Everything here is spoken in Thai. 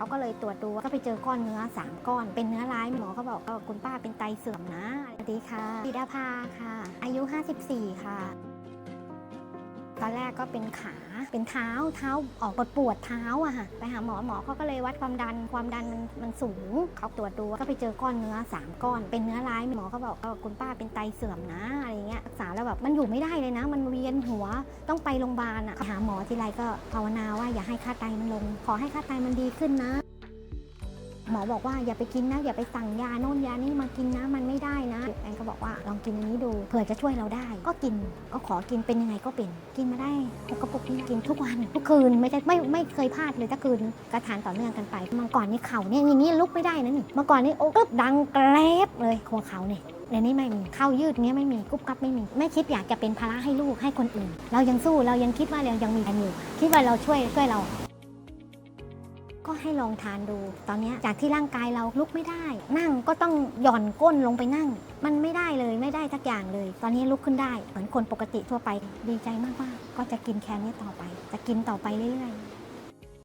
เขาก็เลยตรวจดูก็ไปเจอก้อนเนื้อ 3 ก้อน เป็นเนื้อร้ายหมอเขาบอกว่าคุณป้าเป็นไตเสื่อมนะสวัสดีค่ะธีดาภาค่ะ อายุ 54 ค่ะ ตอนแรกก็เป็นขาเป็นเท้าเท้าออกปวดปวดเท้าอะค่ะไปหาหมอหมอเขาก็เลยวัดความดันความดันมันมันสูงเขาตรวจดูก็ไปเจอก้อนเนื้อ 3 ก้อน เป็นเนื้อร้ายหมอเขาบอกว่าคุณป้าเป็นไตเสื่อมนะอะไรเงี้ยรักษาแล้วแบบมันอยู่ไม่ได้เลยนะ มันเวียนหัวต้องไปโรงพยาบาลอะหาหมอทีไรก็ภาวนาว่าอย่าให้ค่าไตมันลง ขอให้ค่าไตมันดีขึ้นนะหมอบอกว่าอย่าไปกินนะอย่าไปสั่งยาโน่นยานี่มากินนะ ว่าลองกินอันนี้ดูเผื่อจะช่วยเราได้ ก็กินก็ขอกินเป็นยังไงก็เป็น กินมาได้หกกระปุกนี่กินทุกวันทุกคืนไม่ใช่ไม่ไม่เคยพลาดเลยถ้าคืนกระทานต่อเนื่องกันไปเมื่อก่อนนี่เข่าเนี่ยอย่างนี้ลุกไม่ได้นะนี่เมื่อก่อนนี่โอ้ก็ดังแกรบเลยหัวเข่าเนี่ยเดี๋ยวนี้ไม่มีเข้ายืดเงี้ยไม่มีกุ๊บกับไม่มีไม่คิดอยากจะเป็นภาระให้ลูกให้คนอื่น เรายังสู้เรายังคิดว่าเรายังมีกันอยู่คิดว่าเราช่วยช่วยเรา ก็ให้ลองทานดู ตอนนี้จากที่ร่างกายเราลุกไม่ได้ นั่งก็ต้องหย่อนก้นลงไปนั่ง มันไม่ได้เลยไม่ได้ทักอย่างเลย ตอนนี้ลุกขึ้นได้เหมือนคนปกติทั่วไปดีใจมากๆก็จะกินแคนนี้ต่อไป จะกินต่อไปเรื่อยๆ